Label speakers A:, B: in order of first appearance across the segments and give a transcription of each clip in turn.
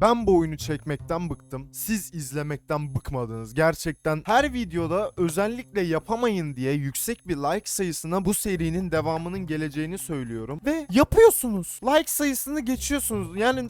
A: Ben bu oyunu çekmekten bıktım. Siz izlemekten bıkmadınız. Gerçekten her videoda özellikle yapamayın diye yüksek bir like sayısına bu serinin devamının geleceğini söylüyorum. Ve yapıyorsunuz. Like sayısını geçiyorsunuz. Yani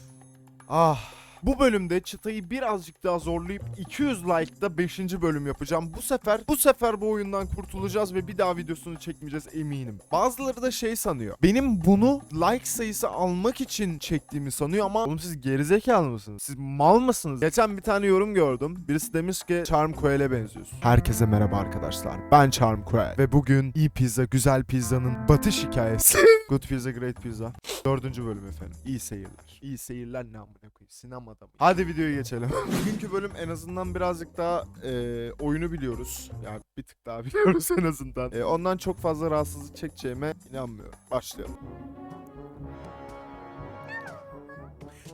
A: ah bu bölümde çıtayı birazcık daha zorlayıp 200 like'da 5. bölüm yapacağım. Bu sefer bu sefer bu oyundan kurtulacağız ve bir daha videosunu çekmeyeceğiz eminim. Bazıları da şey sanıyor. Benim bunu like sayısı almak için çektiğimi sanıyor ama oğlum siz gerizekalı mısınız? Siz mal mısınız? Geçen bir tane yorum gördüm. Birisi demiş ki Charm Coel'e benziyorsun. Herkese merhaba arkadaşlar. Ben Charm Coel ve bugün iyi pizza, güzel pizzanın batış hikayesi. Good pizza, great pizza. Dördüncü bölüm efendim. İyi seyirler. İyi seyirler ne amına koyayım. Sinemada mı? Hadi videoya geçelim. Bugünkü bölüm en azından birazcık daha e, oyunu biliyoruz. Yani bir tık daha biliyoruz en azından. E, ondan çok fazla rahatsızlık çekeceğime inanmıyorum. Başlayalım.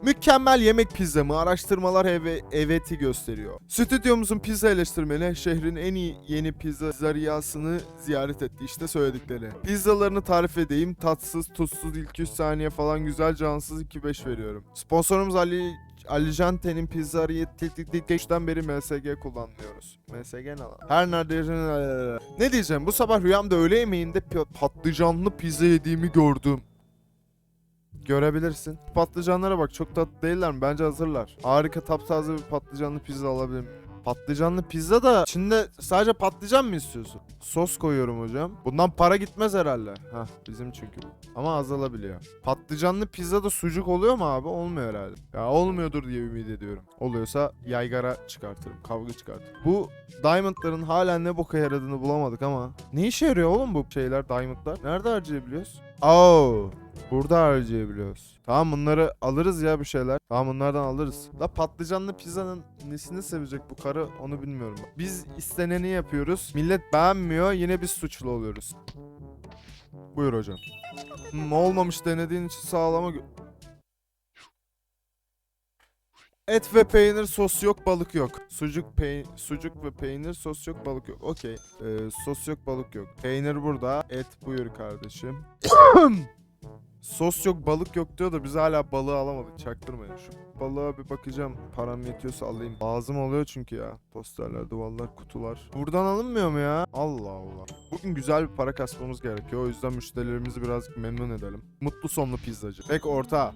A: Mükemmel yemek pizza mı? Araştırmalar eve, eveti gösteriyor. Stüdyomuzun pizza eleştirmeni şehrin en iyi yeni pizzariyasını ziyaret etti. İşte söyledikleri. Pizzalarını tarif edeyim. Tatsız, tuzsuz ilk 100 saniye falan güzel cansız 2-5 veriyorum. Sponsorumuz Ali Alijante'nin tik geçten beri MSG kullanıyoruz. MSG ne lan? Her nerede Ne diyeceğim bu sabah rüyamda öğle yemeğinde patlıcanlı pizza yediğimi gördüm. Görebilirsin. Patlıcanlara bak çok tatlı değiller mi? Bence hazırlar. Harika taptaze bir patlıcanlı pizza alabilirim. Patlıcanlı pizza da içinde sadece patlıcan mı istiyorsun? Sos koyuyorum hocam. Bundan para gitmez herhalde. Hah bizim çünkü. Ama azalabiliyor. Patlıcanlı pizza da sucuk oluyor mu abi? Olmuyor herhalde. Ya olmuyordur diye ümit ediyorum. Oluyorsa yaygara çıkartırım. Kavga çıkartırım. Bu diamondların hala ne boka yaradığını bulamadık ama. Ne işe yarıyor oğlum bu şeyler diamondlar? Nerede harcayabiliyoruz? Oo. Burada harcayabiliyoruz. Tamam bunları alırız ya bir şeyler. Tamam bunlardan alırız. La patlıcanlı pizzanın nesini sevecek bu karı onu bilmiyorum. Biz isteneni yapıyoruz. Millet beğenmiyor yine biz suçlu oluyoruz. Buyur hocam. Hmm, olmamış denediğin için sağlama... Et ve peynir sos yok balık yok. Sucuk pey sucuk ve peynir sos yok balık yok. Okey. Ee, sos yok balık yok. Peynir burada. Et buyur kardeşim. Sos yok balık yok diyor da biz hala balığı alamadık. Çaktırmayın şu balığa bir bakacağım. Param yetiyorsa alayım. Lazım oluyor çünkü ya. Posterler duvarlar kutular. Buradan alınmıyor mu ya? Allah Allah. Bugün güzel bir para kasmamız gerekiyor. O yüzden müşterilerimizi birazcık memnun edelim. Mutlu sonlu pizzacı. Pek orta.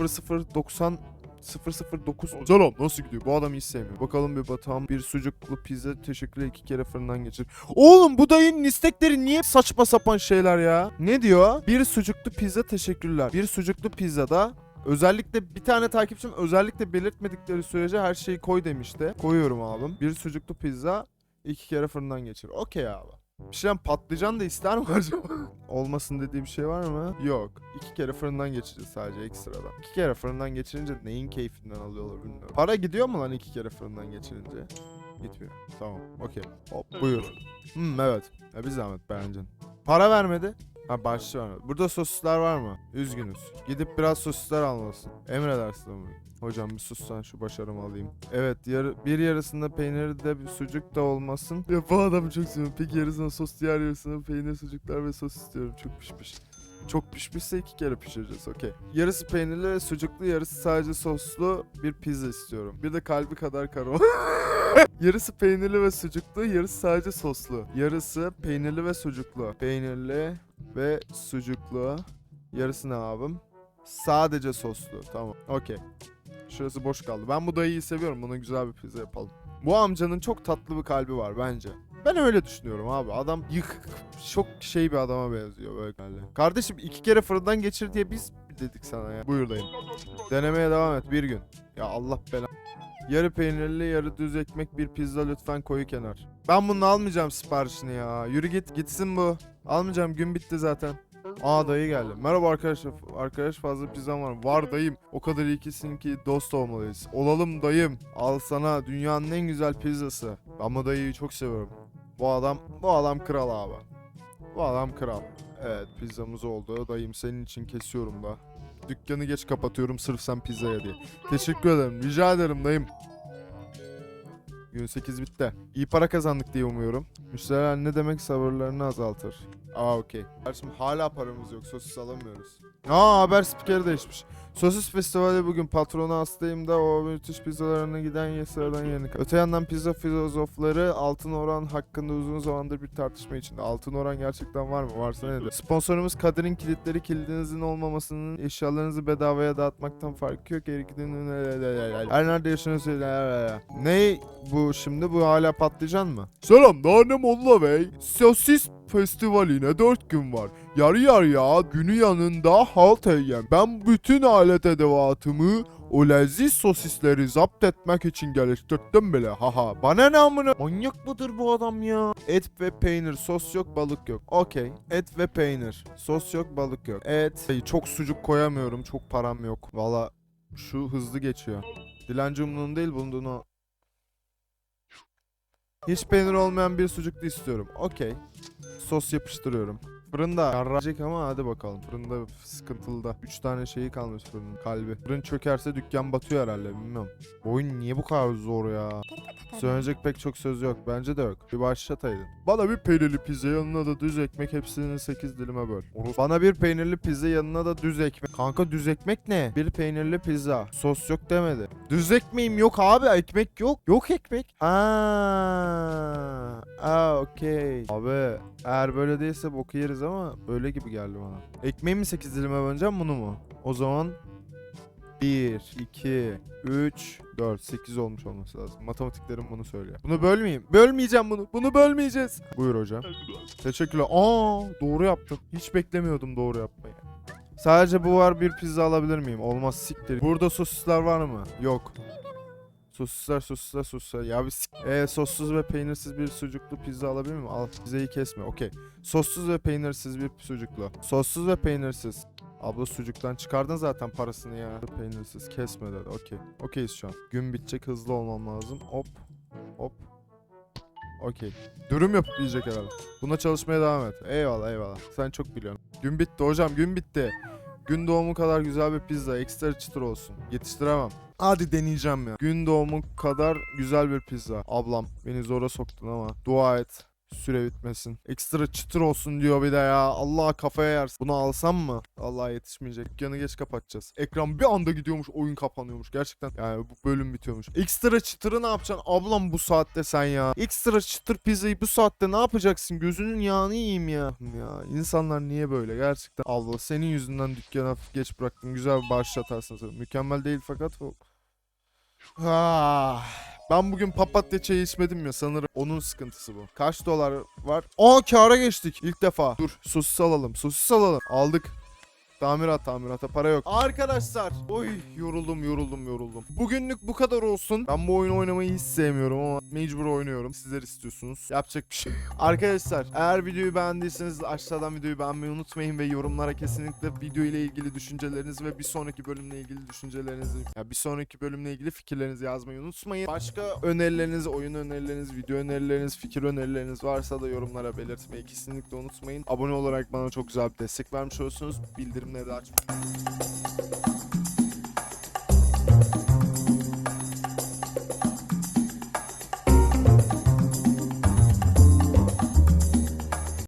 A: 0090 009 Canım nasıl gidiyor? Bu adamı hiç sevmiyor. Bakalım bir Batuhan bir sucuklu pizza teşekkürler iki kere fırından geçir. Oğlum bu dayının istekleri niye saçma sapan şeyler ya? Ne diyor? Bir sucuklu pizza teşekkürler. Bir sucuklu pizzada Özellikle bir tane takipçim özellikle belirtmedikleri sürece her şeyi koy demişti. Koyuyorum abim. Bir sucuklu pizza iki kere fırından geçir. Okey abi. Bir şeyden patlıcan da ister mi acaba? Olmasın dediği bir şey var mı? Yok. İki kere fırından geçireceğiz sadece ekstradan. İki kere fırından geçirince neyin keyfinden alıyorlar bilmiyorum. Para gidiyor mu lan iki kere fırından geçirince? Gitmiyor. Tamam. Okey. Hop buyur. Hmm evet. Ya bir zahmet beğendin. Para vermedi. Ha başlı vermedi. Burada sosisler var mı? Üzgünüz. Gidip biraz sosisler almalısın. Emredersin ama. Hocam bir sussan şu başarımı alayım. Evet yarı, bir yarısında peyniri de bir sucuk da olmasın. Ya bu adamı çok seviyorum. Peki yarısına sos diğer yarısına peynir sucuklar ve sos istiyorum. Çok pişmiş. Çok pişmişse iki kere pişireceğiz okey. Yarısı peynirli ve sucuklu yarısı sadece soslu bir pizza istiyorum. Bir de kalbi kadar karo. yarısı peynirli ve sucuklu yarısı sadece soslu. Yarısı peynirli ve sucuklu. Peynirli ve sucuklu. Yarısı ne abim? Sadece soslu. Tamam. Okey. Şurası boş kaldı. Ben bu dayıyı seviyorum. Buna güzel bir pizza yapalım. Bu amcanın çok tatlı bir kalbi var bence. Ben öyle düşünüyorum abi. Adam yıkık, çok şey bir adama benziyor böyle. Kardeşim iki kere fırından geçir diye biz dedik sana ya. Buyur dayım. Denemeye devam et bir gün. Ya Allah bela. Yarı peynirli, yarı düz ekmek bir pizza lütfen koyu kenar. Ben bunu almayacağım siparişini ya. Yürü git, gitsin bu. Almayacağım, gün bitti zaten. Aa dayı geldi. Merhaba arkadaşlar. Arkadaş fazla pizzam var. Var dayım. O kadar iyisin ki dost olmalıyız. Olalım dayım. Al sana dünyanın en güzel pizzası. Bu dayıyı çok seviyorum. Bu adam, bu adam kral abi. Bu adam kral. Evet pizzamız oldu. Dayım senin için kesiyorum da. Dükkanı geç kapatıyorum sırf sen pizzaya diye. Teşekkür ederim. Rica ederim dayım. Gün 8 bitti. İyi para kazandık diye umuyorum. Müşteriler ne demek sabırlarını azaltır. Aa okey. Kardeşim hala paramız yok. Sosis alamıyoruz. Aa haber spikeri değişmiş. Sosis Festivali bugün patronu hastayım da o müthiş pizzalarına giden sıradan yerini. Öte yandan pizza filozofları altın oran hakkında uzun zamandır bir tartışma içinde. Altın oran gerçekten var mı? Varsa nedir? Sponsorumuz Kadir'in kilitleri kilidinizin olmamasının eşyalarınızı bedavaya dağıtmaktan farkı yok. Her nerede yaşıyorsunuz? Ne bu şimdi? Bu hala patlıcan mı? Selam Nane Molla Bey. Sosis Festivali'ne 4 gün var. Yarı yarıya günü yanında halt eyyem. Ben bütün alet edevatımı o leziz sosisleri zapt etmek için geliştirdim bile. Haha. Bana ne amına? Manyak mıdır bu adam ya? Et ve peynir. Sos yok balık yok. Okey. Et ve peynir. Sos yok balık yok. Et. Ay, Çok sucuk koyamıyorum. Çok param yok. Valla şu hızlı geçiyor. Dilenci umduğun değil bulunduğunu hiç peynir olmayan bir sucuklu istiyorum. Okey. Sos yapıştırıyorum. Fırında yarrayacak ama hadi bakalım. Fırında sıkıntılı da. 3 tane şeyi kalmış fırının kalbi. Fırın çökerse dükkan batıyor herhalde bilmiyorum. Bu oyun niye bu kadar zor ya? Söyleyecek pek çok söz yok. Bence de yok. Bir başlataydın. Bana bir peynirli pizza yanına da düz ekmek hepsini 8 dilime böl. Bana bir peynirli pizza yanına da düz ekmek. Kanka düz ekmek ne? Bir peynirli pizza. Sos yok demedi. Düz ekmeğim yok abi. Ekmek yok. Yok ekmek. Ha. Aa okey. Abi eğer böyle değilse boku yeriz ama öyle gibi geldi bana. Ekmeği mi 8 dilime böleceğim bunu mu? O zaman 1, 2, 3, 4, 8 olmuş olması lazım. Matematiklerim bunu söylüyor. Bunu bölmeyeyim. Bölmeyeceğim bunu. Bunu bölmeyeceğiz. Buyur hocam. Teşekkürler. Aa doğru yaptım. Hiç beklemiyordum doğru yapmayı. Sadece bu var bir pizza alabilir miyim? Olmaz siktir. Burada sosisler var mı? Yok. Sosisler sosisler sosisler. Ya bir sik... Ee, sossuz ve peynirsiz bir sucuklu pizza alabilir miyim? Al pizzayı kesme. Okey. Sossuz ve peynirsiz bir sucuklu. Sossuz ve peynirsiz. Abla sucuktan çıkardın zaten parasını ya. Peynirsiz kesme dedi. Okey. Okeyiz şu an. Gün bitecek hızlı olmam lazım. Hop. Hop. Okey. Dürüm yapıp yiyecek herhalde. Buna çalışmaya devam et. Eyvallah eyvallah. Sen çok biliyorsun. Gün bitti hocam gün bitti. Gün doğumu kadar güzel bir pizza. Ekstra çıtır olsun. Yetiştiremem. Hadi deneyeceğim ya. Gün doğumu kadar güzel bir pizza. Ablam beni zora soktun ama dua et. Süre bitmesin. Ekstra çıtır olsun diyor bir de ya. Allah kafaya yersin. Bunu alsam mı? Allah yetişmeyecek. Dükkanı geç kapatacağız. Ekran bir anda gidiyormuş. Oyun kapanıyormuş. Gerçekten yani bu bölüm bitiyormuş. Ekstra çıtırı ne yapacaksın? Ablam bu saatte sen ya. Ekstra çıtır pizzayı bu saatte ne yapacaksın? Gözünün yağını yiyeyim ya. Ya insanlar niye böyle? Gerçekten Allah senin yüzünden dükkanı hafif geç bıraktım. Güzel bir başlatarsın. sen. Mükemmel değil fakat Ah, ben bugün papatya çayı içmedim ya sanırım onun sıkıntısı bu. Kaç dolar var? Aa kâra geçtik ilk defa. Dur sosis alalım sosis alalım. Aldık. Tamirat tamirata para yok. Arkadaşlar. Oy yoruldum yoruldum yoruldum. Bugünlük bu kadar olsun. Ben bu oyunu oynamayı hiç sevmiyorum ama mecbur oynuyorum. Sizler istiyorsunuz. Yapacak bir şey. Arkadaşlar eğer videoyu beğendiyseniz aşağıdan videoyu beğenmeyi unutmayın ve yorumlara kesinlikle video ile ilgili düşüncelerinizi ve bir sonraki bölümle ilgili düşüncelerinizi ya bir sonraki bölümle ilgili fikirlerinizi yazmayı unutmayın. Başka önerileriniz, oyun önerileriniz, video önerileriniz, fikir önerileriniz varsa da yorumlara belirtmeyi kesinlikle unutmayın. Abone olarak bana çok güzel bir destek vermiş olursunuz. Bildirimleri de açmayı